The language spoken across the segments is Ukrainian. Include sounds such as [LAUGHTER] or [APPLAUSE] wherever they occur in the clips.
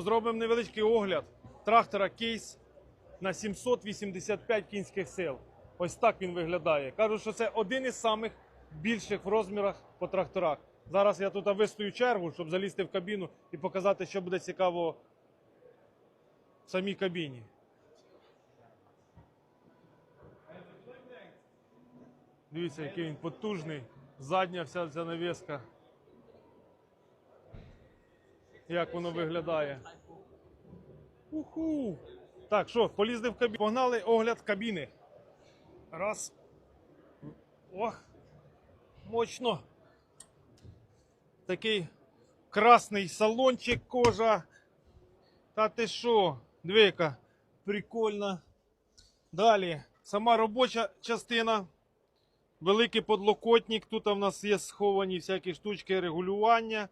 Зробимо невеличкий огляд трактора кейс на 785 кінських сил. Ось так він виглядає. Кажуть, що це один із самих більших в розмірах по тракторах. Зараз я тут вистою чергу, щоб залізти в кабіну і показати, що буде цікаво в самій кабіні. Дивіться, який він потужний. Задня вся ця навіска. Як воно виглядає. Уху. Так, що, полізли в кабіну. Погнали огляд кабіни. Раз. Ох. Мощно. Такий красний салончик кожа. Та ти що? Двійка. Прикольно. Далі. Сама робоча частина. Великий подлокотник. Тут в нас є сховані всякі штучки регулювання.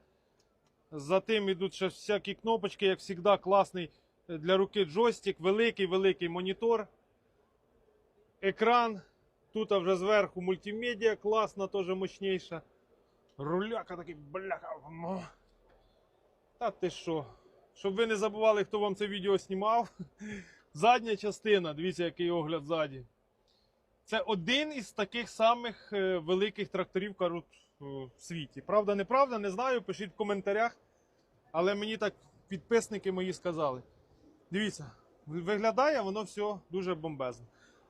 За тим йдуть ще всякі кнопочки, як завжди, класний для руки джойстик, великий-великий монітор. Екран. Тут вже зверху мультимедіа класна, теж мощніша. Руляка такий, бляха. Та ти що? Щоб ви не забували, хто вам це відео знімав. [LAUGHS] Задня частина, дивіться, який огляд ззаді. Це один із таких самих е, великих тракторів, кажуть, е, в світі. Правда, неправда, не знаю, пишіть в коментарях. Але мені так підписники мої сказали. Дивіться, виглядає воно все дуже бомбезно.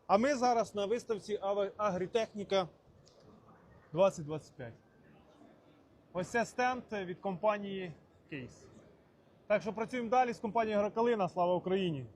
А ми зараз на виставці Агрітехніка 2025. Ось це стенд від компанії Кейс. Так що працюємо далі з компанією Грокалина. Слава Україні!